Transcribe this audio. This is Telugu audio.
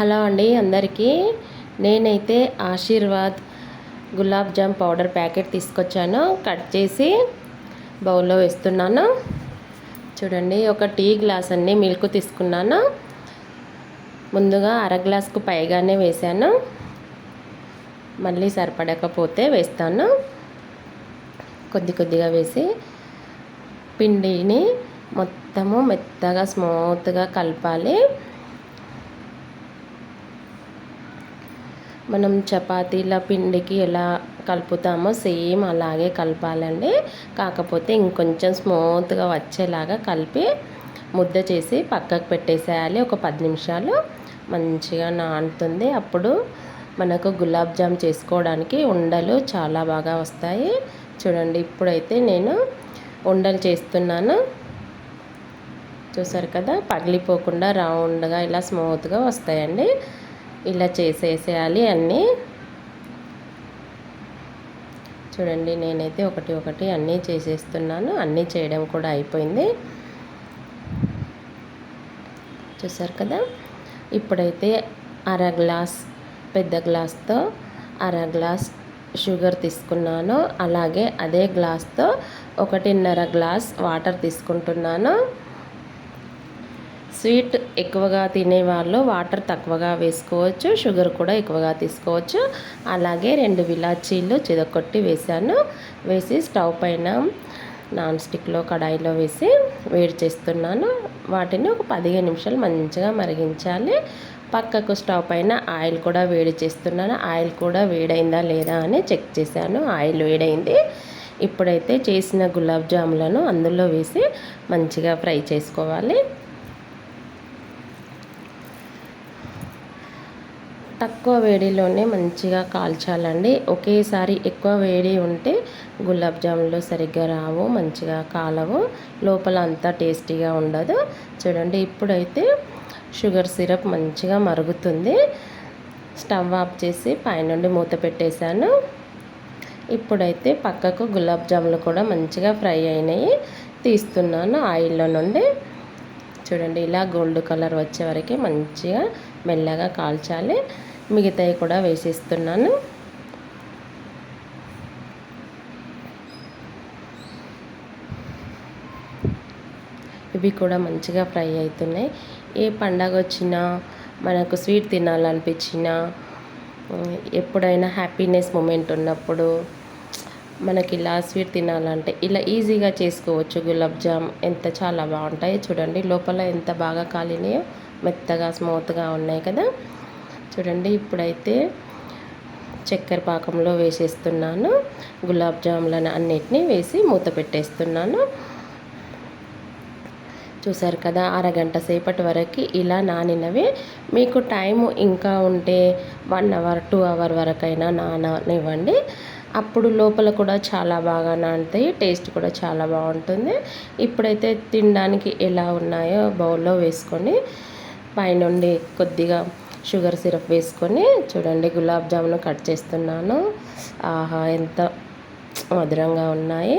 హలో అండి అందరికీ. నేనైతే ఆశీర్వాద్ గులాబ్ జామ్ పౌడర్ ప్యాకెట్ తీసుకొచ్చాను. కట్ చేసి బౌల్లో వేస్తున్నాను. చూడండి ఒక టీ గ్లాస్ అన్ని మిల్క్ తీసుకున్నాను. ముందుగా అర గ్లాస్కు పైగానే వేసాను మళ్ళీ సరిపడకపోతే వేస్తాను. కొద్ది కొద్దిగా వేసి పిండిని మొత్తము మెత్తగా స్మూత్గా కలపాలి. మనం చపాతీల పిండికి ఎలా కలుపుతామో సేమ్ అలాగే కలపాలండి. కాకపోతే ఇంకొంచెం స్మూత్గా వచ్చేలాగా కలిపి ముద్ద చేసి పక్కకు పెట్టేసేయాలి. ఒక పది నిమిషాలు మంచిగా నానుతుంది. అప్పుడు మనకు గులాబ్ జామ్ చేసుకోవడానికి ఉండలు చాలా బాగా వస్తాయి. చూడండి ఇప్పుడైతే నేను ఉండలు చేస్తున్నాను. చూసారు కదా పగిలిపోకుండా రౌండ్గా ఇలా స్మూత్గా వస్తాయండి. ఇలా చేసేసేయాలి అన్నీ. చూడండి నేనైతే ఒకటి ఒకటి అన్నీ చేసేస్తున్నాను. అన్నీ చేయడం కూడా అయిపోయింది. చూసారు కదా? ఇప్పుడైతే అర గ్లాస్ పెద్ద గ్లాస్తో అర గ్లాస్ షుగర్ తీసుకున్నాను. అలాగే అదే గ్లాస్తో ఒకటిన్నర గ్లాస్ వాటర్ తీసుకుంటున్నాను. స్వీట్ ఎక్కువగా తినేవాళ్ళు వాటర్ తక్కువగా వేసుకోవచ్చు షుగర్ కూడా ఎక్కువగా తీసుకోవచ్చు. అలాగే రెండు విలాచీలు చిదకొట్టి వేసాను వేసి స్టవ్ పైన నాన్ స్టిక్లో కడాయిలో వేసి వేడి చేస్తున్నాను. వాటిని ఒక పదిహేను నిమిషాలు మంచిగా మరిగించాలి. పక్కకు స్టవ్ పైన ఆయిల్ కూడా వేడి చేస్తున్నాను. ఆయిల్ కూడా వేడైందా లేదా అని చెక్ చేశాను. ఆయిల్ వేడైంది. ఇప్పుడైతే చేసిన గులాబ్ జాములను అందులో వేసి మంచిగా ఫ్రై చేసుకోవాలి. తక్కువ వేడిలోనే మంచిగా కాల్చాలండి. ఒకేసారి ఎక్కువ వేడి ఉంటే గులాబ్ జాములు సరిగ్గా రావు మంచిగా కాలవు. లోపల అంతా టేస్టీగా ఉండదు. చూడండి ఇప్పుడైతే షుగర్ సిరప్ మంచిగా మరుగుతుంది. స్టవ్ ఆఫ్ చేసి పైనుండి మూత పెట్టేశాను. ఇప్పుడైతే పక్కకు గులాబ్ జాములు కూడా మంచిగా ఫ్రై అయినాయి. తీస్తున్నాను ఆయిల్లో నుండి. చూడండి ఇలా గోల్డ్ కలర్ వచ్చే వరకు మంచిగా మెల్లగా కాల్చాలి. మిగతాయి కూడా వేసేస్తున్నాను. ఇవి కూడా మంచిగా ఫ్రై అవుతున్నాయి. ఏ పండగ వచ్చినా మనకు స్వీట్ తినాలనిపించినా ఎప్పుడైనా హ్యాపీనెస్ మూమెంట్ ఉన్నప్పుడు మనకి ఇలా స్వీట్ తినాలంటే ఇలా ఈజీగా చేసుకోవచ్చు. గులాబ్ జామ్ ఎంత చాలా బాగుంటాయి. చూడండి లోపల ఎంత బాగా కాలినాయో మెత్తగా స్మూత్గా ఉన్నాయి కదా. చూడండి ఇప్పుడైతే చక్కెర పాకంలో వేసేస్తున్నాను. గులాబ్ జాములను అన్నిటినీ వేసి మూత పెట్టేస్తున్నాను. చూసారు కదా అరగంట సేపటి వరకు ఇలా నానినవి. మీకు టైం ఇంకా ఉంటే వన్ అవర్ టూ అవర్ వరకైనా నాననివ్వండి. అప్పుడు లోపల కూడా చాలా బాగా నానుతాయి టేస్ట్ కూడా చాలా బాగుంటుంది. ఇప్పుడైతే తినడానికి ఎలా ఉన్నాయో బౌల్లో వేసుకొని పైనుండి కొద్దిగా షుగర్ సిరప్ వేసుకొని చూడండి గులాబ్ జామును కట్ చేస్తున్నాను. ఆహా ఎంత మధురంగా ఉన్నాయి.